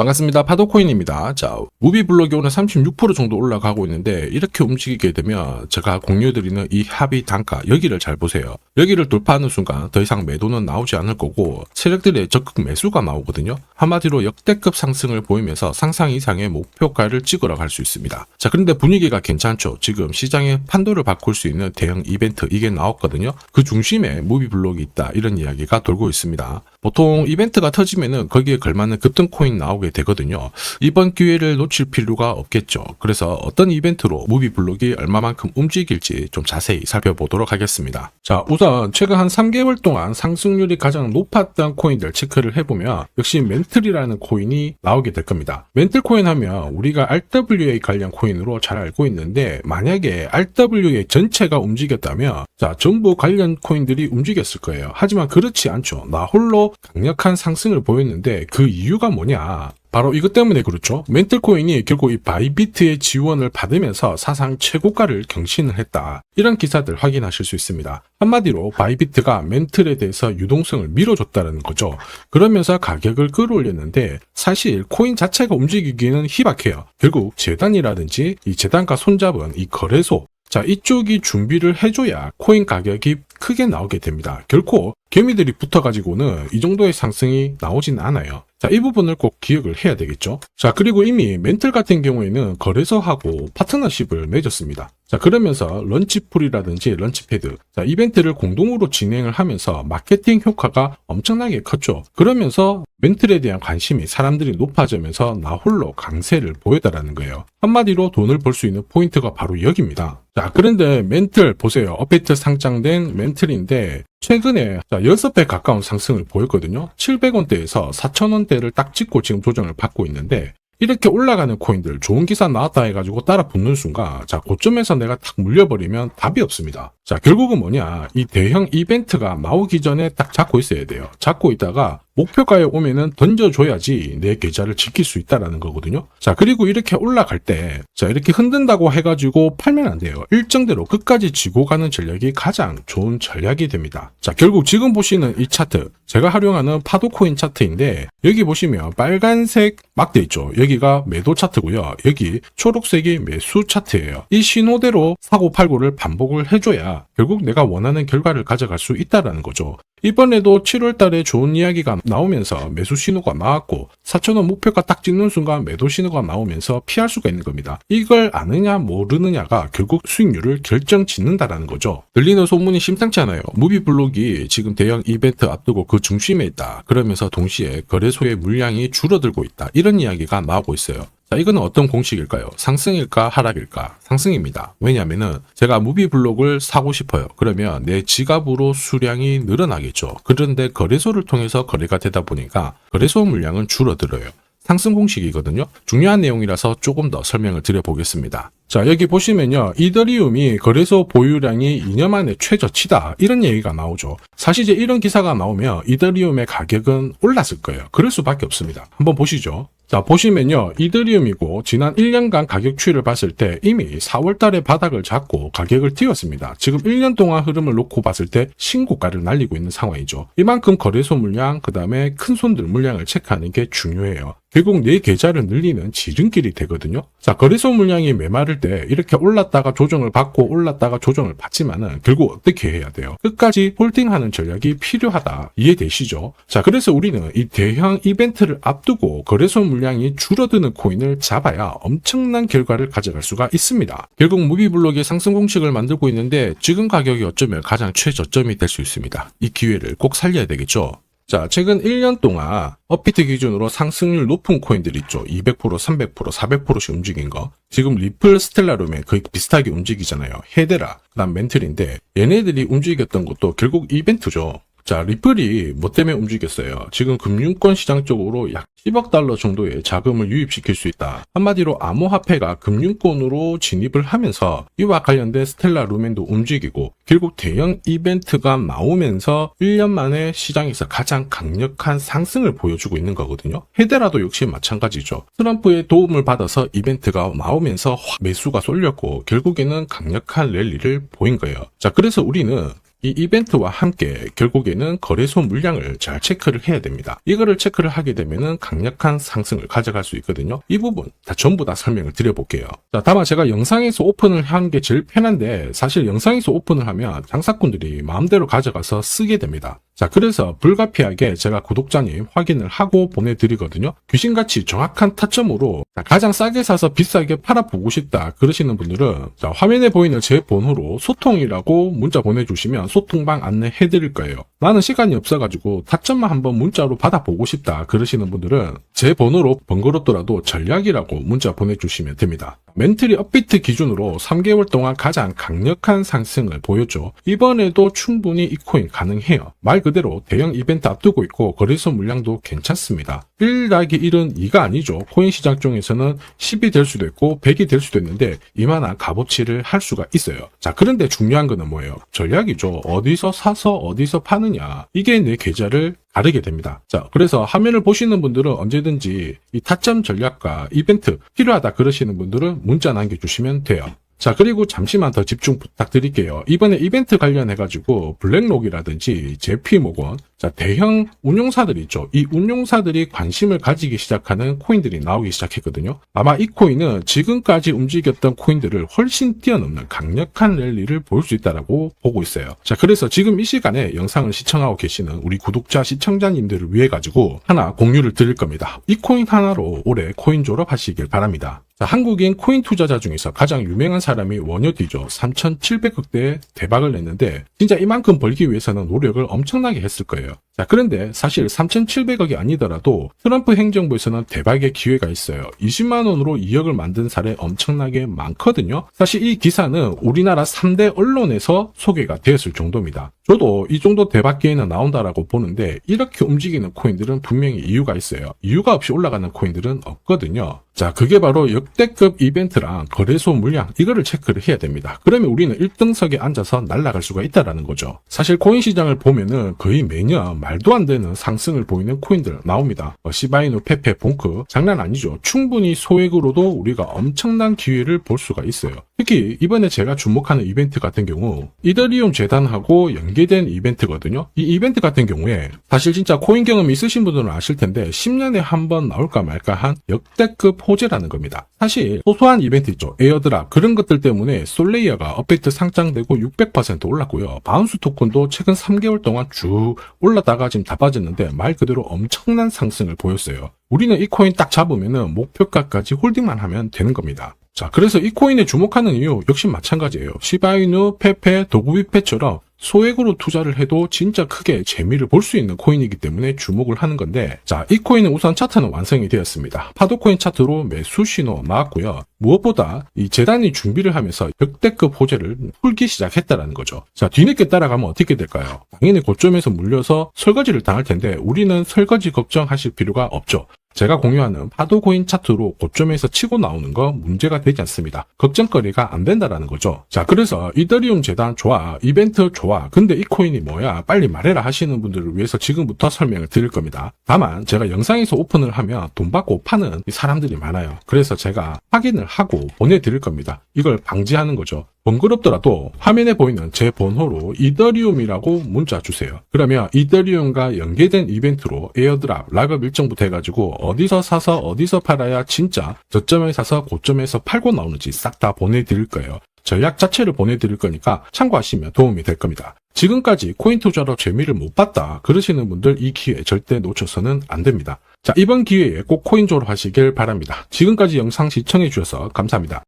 반갑습니다. 파도코인입니다. 자, 무비블록이 오늘 36% 정도 올라가고 있는데 이렇게 움직이게 되면 제가 공유드리는 이 합의 단가 여기를 잘 보세요. 여기를 돌파하는 순간 더 이상 매도는 나오지 않을 거고 세력들의 적극 매수가 나오거든요. 한마디로 역대급 상승을 보이면서 상상 이상의 목표가를 찍으러 갈 수 있습니다. 자, 그런데 분위기가 괜찮죠. 지금 시장의 판도를 바꿀 수 있는 대형 이벤트 이게 나왔거든요. 그 중심에 무비블록이 있다 이런 이야기가 돌고 있습니다. 보통 이벤트가 터지면은 거기에 걸맞는 급등 코인 나오게 되거든요. 이번 기회를 놓칠 필요가 없겠죠. 그래서 어떤 이벤트로 무비 블록이 얼마만큼 움직일지 좀 자세히 살펴보도록 하겠습니다. 자, 우선 최근 한 3개월 동안 상승률이 가장 높았던 코인들 체크를 해보면 역시 멘틀이라는 코인이 나오게 될 겁니다. 멘틀 코인 하면 우리가 RWA 관련 코인으로 잘 알고 있는데 만약에 RWA 전체가 움직였다면 자, 전부 관련 코인들이 움직였을 거예요. 하지만 그렇지 않죠. 나 홀로 강력한 상승을 보였는데 그 이유가 뭐냐? 바로 이것 때문에 그렇죠. 멘틀코인이 결국 이 바이비트의 지원을 받으면서 사상 최고가를 경신을 했다. 이런 기사들 확인하실 수 있습니다. 한마디로 바이비트가 멘틀에 대해서 유동성을 밀어줬다는 거죠. 그러면서 가격을 끌어올렸는데 사실 코인 자체가 움직이기는 희박해요. 결국 재단이라든지 이 재단과 손잡은 이 거래소 자, 이쪽이 준비를 해줘야 코인 가격이 크게 나오게 됩니다. 결코 개미들이 붙어가지고는 이 정도의 상승이 나오진 않아요. 자, 이 부분을 꼭 기억을 해야 되겠죠. 자, 그리고 이미 멘틀 같은 경우에는 거래소하고 파트너십을 맺었습니다. 자, 그러면서 런치풀이라든지 런치패드, 자, 이벤트를 공동으로 진행을 하면서 마케팅 효과가 엄청나게 컸죠. 그러면서 멘틀에 대한 관심이 사람들이 높아지면서 나 홀로 강세를 보였다라는 거예요. 한마디로 돈을 벌 수 있는 포인트가 바로 여기입니다. 자, 그런데 멘틀 보세요. 업데이트 상장된 멘틀인데 최근에 6배 가까운 상승을 보였거든요. 700원대에서 4,000원대를 딱 찍고 지금 조정을 받고 있는데 이렇게 올라가는 코인들 좋은 기사 나왔다 해가지고 따라 붙는 순간 자 고점에서 내가 탁 물려버리면 답이 없습니다. 자 결국은 뭐냐 이 대형 이벤트가 나오기 전에 딱 잡고 있어야 돼요. 잡고 있다가 목표가에 오면은 던져줘야지 내 계좌를 지킬 수 있다라는 거거든요. 자, 그리고 이렇게 올라갈 때, 자, 이렇게 흔든다고 해가지고 팔면 안 돼요. 일정대로 끝까지 지고 가는 전략이 가장 좋은 전략이 됩니다. 자, 결국 지금 보시는 이 차트, 제가 활용하는 파도코인 차트인데, 여기 보시면 빨간색 막대 있죠. 여기가 매도 차트고요. 여기 초록색이 매수 차트예요. 이 신호대로 사고 팔고를 반복을 해줘야 결국 내가 원하는 결과를 가져갈 수 있다라는 거죠. 이번에도 7월 달에 좋은 이야기가 나오면서 매수 신호가 나왔고 4천원 목표가 딱 찍는 순간 매도 신호가 나오면서 피할 수가 있는 겁니다. 이걸 아느냐 모르느냐가 결국 수익률을 결정 짓는다라는 거죠. 들리는 소문이 심상치 않아요. 무비블록이 지금 대형 이벤트 앞두고 그 중심에 있다. 그러면서 동시에 거래소의 물량이 줄어들고 있다. 이런 이야기가 나오고 있어요. 자, 이거는 어떤 공식일까요? 상승일까 하락일까? 상승입니다. 왜냐면은 제가 무비 블록을 사고 싶어요. 그러면 내 지갑으로 수량이 늘어나겠죠. 그런데 거래소를 통해서 거래가 되다 보니까 거래소 물량은 줄어들어요. 상승 공식이거든요. 중요한 내용이라서 조금 더 설명을 드려보겠습니다. 자, 여기 보시면요. 이더리움이 거래소 보유량이 2년 만에 최저치다. 이런 얘기가 나오죠. 사실 이제 이런 기사가 나오면 이더리움의 가격은 올랐을 거예요. 그럴 수밖에 없습니다. 한번 보시죠. 자, 보시면요. 이더리움이고 지난 1년간 가격 추이를 봤을 때 이미 4월 달에 바닥을 잡고 가격을 띄웠습니다. 지금 1년 동안 흐름을 놓고 봤을 때 신고가를 날리고 있는 상황이죠. 이만큼 거래소 물량, 그 다음에 큰 손들 물량을 체크하는 게 중요해요. 결국 내 계좌를 늘리는 지름길이 되거든요. 자, 거래소 물량이 메마를 때 이렇게 올랐다가 조정을 받고 올랐다가 조정을 받지만은 결국 어떻게 해야 돼요? 끝까지 홀딩하는 전략이 필요하다. 이해되시죠? 자, 그래서 우리는 이 대형 이벤트를 앞두고 거래소 물량이 줄어드는 코인을 잡아야 엄청난 결과를 가져갈 수가 있습니다. 결국 무비블록의 상승 공식을 만들고 있는데 지금 가격이 어쩌면 가장 최저점이 될 수 있습니다. 이 기회를 꼭 살려야 되겠죠? 자, 최근 1년 동안 업비트 기준으로 상승률 높은 코인들 있죠. 200%, 300%, 400%씩 움직인 거. 지금 리플 스텔라룸에 거의 비슷하게 움직이잖아요. 헤데라, 그다음 멘틀인데 얘네들이 움직였던 것도 결국 이벤트죠. 자, 리플이 뭐 때문에 움직였어요? 지금 금융권 시장 쪽으로 약 10억 달러 정도의 자금을 유입시킬 수 있다. 한마디로 암호화폐가 금융권으로 진입을 하면서 이와 관련된 스텔라 루멘도 움직이고 결국 대형 이벤트가 나오면서 1년 만에 시장에서 가장 강력한 상승을 보여주고 있는 거거든요. 헤데라도 역시 마찬가지죠. 트럼프의 도움을 받아서 이벤트가 나오면서 확 매수가 쏠렸고 결국에는 강력한 랠리를 보인 거예요. 자, 그래서 우리는 이 이벤트와 함께 결국에는 거래소 물량을 잘 체크를 해야 됩니다. 이거를 체크를 하게 되면은 강력한 상승을 가져갈 수 있거든요. 이 부분 다 전부 다 설명을 드려볼게요. 자, 다만 제가 영상에서 오픈을 한 게 제일 편한데 사실 영상에서 오픈을 하면 장사꾼들이 마음대로 가져가서 쓰게 됩니다. 자, 그래서 불가피하게 제가 구독자님 확인을 하고 보내드리거든요. 귀신같이 정확한 타점으로 자, 가장 싸게 사서 비싸게 팔아보고 싶다 그러시는 분들은 자, 화면에 보이는 제 번호로 소통이라고 문자 보내주시면 소통방 안내해드릴 거예요. 나는 시간이 없어가지고 타점만 한번 문자로 받아보고 싶다 그러시는 분들은 제 번호로 번거롭더라도 전략이라고 문자 보내주시면 됩니다. 멘틀이 업비트 기준으로 3개월 동안 가장 강력한 상승을 보였죠. 이번에도 충분히 이 코인 가능해요. 말 그대로 대형 이벤트 앞두고 있고 거래소 물량도 괜찮습니다. 1 더하기 1은 2가 아니죠. 코인 시장 중에서는 10이 될 수도 있고 100이 될 수도 있는데 이만한 값어치를 할 수가 있어요. 자, 그런데 중요한 거는 뭐예요? 전략이죠. 어디서 사서 어디서 파느냐. 이게 내 계좌를 가르게 됩니다. 자, 그래서 화면을 보시는 분들은 언제든지 이 타점 전략과 이벤트 필요하다 그러시는 분들은 문자 남겨주시면 돼요. 자, 그리고 잠시만 더 집중 부탁드릴게요. 이번에 이벤트 관련해 가지고 블랙록이라든지 제피모건, 자, 대형 운용사들 있죠. 이 운용사들이 관심을 가지기 시작하는 코인들이 나오기 시작했거든요. 아마 이 코인은 지금까지 움직였던 코인들을 훨씬 뛰어넘는 강력한 랠리를 보일 수 있다라고 보고 있어요. 자, 그래서 지금 이 시간에 영상을 시청하고 계시는 우리 구독자 시청자님들을 위해 가지고 하나 공유를 드릴 겁니다. 이 코인 하나로 올해 코인 졸업하시길 바랍니다. 자, 한국인 코인 투자자 중에서 가장 유명한 사람이 원효디죠. 3,700억대 대박을 냈는데 진짜 이만큼 벌기 위해서는 노력을 엄청나게 했을 거예요. Israel. 자, 그런데 사실 3,700억이 아니더라도 트럼프 행정부에서는 대박의 기회가 있어요. 20만 원으로 2억을 만든 사례 엄청나게 많거든요. 사실 이 기사는 우리나라 3대 언론에서 소개가 되었을 정도입니다. 저도 이 정도 대박 기회는 나온다라고 보는데 이렇게 움직이는 코인들은 분명히 이유가 있어요. 이유가 없이 올라가는 코인들은 없거든요. 자, 그게 바로 역대급 이벤트랑 거래소 물량 이거를 체크를 해야 됩니다. 그러면 우리는 1등석에 앉아서 날아갈 수가 있다라는 거죠. 사실 코인 시장을 보면은 거의 매년 말도 안 되는 상승을 보이는 코인들 나옵니다. 어, 시바이누, 페페, 봉크 장난 아니죠. 충분히 소액으로도 우리가 엄청난 기회를 볼 수가 있어요. 특히 이번에 제가 주목하는 이벤트 같은 경우 이더리움 재단하고 연계된 이벤트거든요. 이 이벤트 같은 경우에 사실 진짜 코인 경험이 있으신 분들은 아실 텐데 10년에 한 번 나올까 말까 한 역대급 호재라는 겁니다. 사실 소소한 이벤트 있죠. 에어드랍 그런 것들 때문에 솔레이어가 업데이트 상장되고 600% 올랐고요. 바운스 토큰도 최근 3개월 동안 쭉 올랐다가 지금 다 빠졌는데 말 그대로 엄청난 상승을 보였어요. 우리는 이 코인 딱 잡으면은 목표가까지 홀딩만 하면 되는 겁니다. 자, 그래서 이 코인에 주목하는 이유 역시 마찬가지예요. 시바이누, 페페, 도구비페처럼 소액으로 투자를 해도 진짜 크게 재미를 볼 수 있는 코인이기 때문에 주목을 하는 건데 자, 이 코인은 우선 차트는 완성이 되었습니다. 파도코인 차트로 매수 신호 나왔고요. 무엇보다 이 재단이 준비를 하면서 역대급 호재를 풀기 시작했다라는 거죠. 자, 뒤늦게 따라가면 어떻게 될까요? 당연히 고점에서 물려서 설거지를 당할 텐데 우리는 설거지 걱정하실 필요가 없죠. 제가 공유하는 파도코인 차트로 고점에서 치고 나오는 거 문제가 되지 않습니다. 걱정거리가 안 된다라는 거죠. 자, 그래서 이더리움 재단 좋아, 이벤트 좋아. 근데 이 코인이 뭐야? 빨리 말해라 하시는 분들을 위해서 지금부터 설명을 드릴 겁니다. 다만 제가 영상에서 오픈을 하면 돈 받고 파는 이 사람들이 많아요. 그래서 제가 확인을 하고 보내드릴 겁니다. 이걸 방지하는 거죠. 번거롭더라도 화면에 보이는 제 번호로 이더리움이라고 문자 주세요. 그러면 이더리움과 연계된 이벤트로 에어드랍, 락업 일정부터 해가지고 어디서 사서 어디서 팔아야 진짜 저점에 사서 고점에서 팔고 나오는지 싹 다 보내드릴 거예요. 전략 자체를 보내드릴 거니까 참고하시면 도움이 될 겁니다. 지금까지 코인 투자로 재미를 못 봤다 그러시는 분들 이 기회 절대 놓쳐서는 안 됩니다. 자, 이번 기회에 꼭 코인 졸업하시길 바랍니다. 지금까지 영상 시청해 주셔서 감사합니다.